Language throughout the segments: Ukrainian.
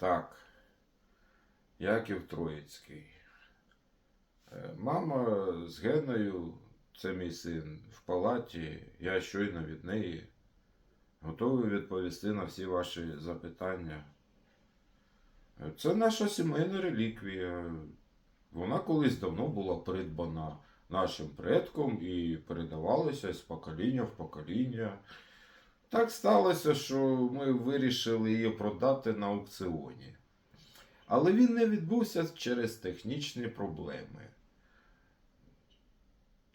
Так. Яків Троїцький. Е, Мама з Геною, це мій син, в палаті, я щойно від неї. Готовий відповісти на всі ваші запитання. Е, Це наша сімейна реліквія. Вона колись давно була придбана нашим предком і передавалася з покоління в покоління. Так сталося, що ми вирішили її продати на аукціоні. Але він не відбувся через технічні проблеми.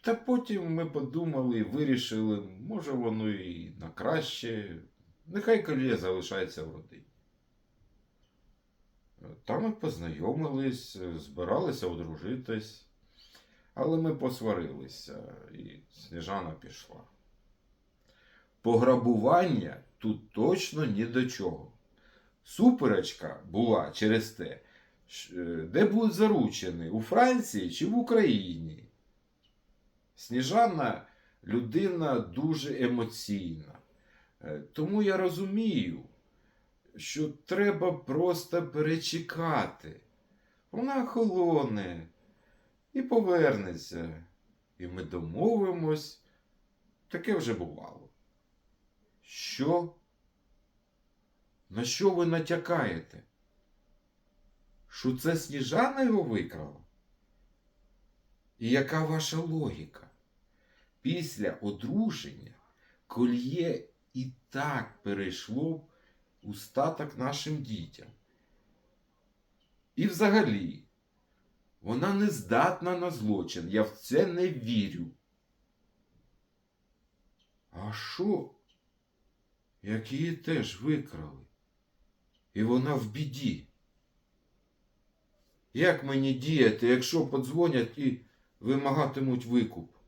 Та потім ми подумали і вирішили, може воно і на краще. Нехай колія залишається в родині. Там ми познайомились, збиралися одружитись, але ми посварилися, і Сніжана пішла. Пограбування тут точно ні до чого. Суперечка була через те, е, де будуть заручені у Франції чи в Україні. Сніжана людина дуже емоційна. Е, Тому я розумію, що треба просто перечекати. Вона холоне і повернеться. І ми домовимось. Таке вже бувало. Що? На що ви натякаєте? Що це Сніжана його викрала? І яка ваша логіка? Після одруження кольє і так перейшло у статок нашим дітям. І взагалі, вона не здатна на злочин. Я в це не вірю. А що? Як її теж викрали? І вона в біді. Як мені діяти, якщо подзвонять і вимагатимуть викуп?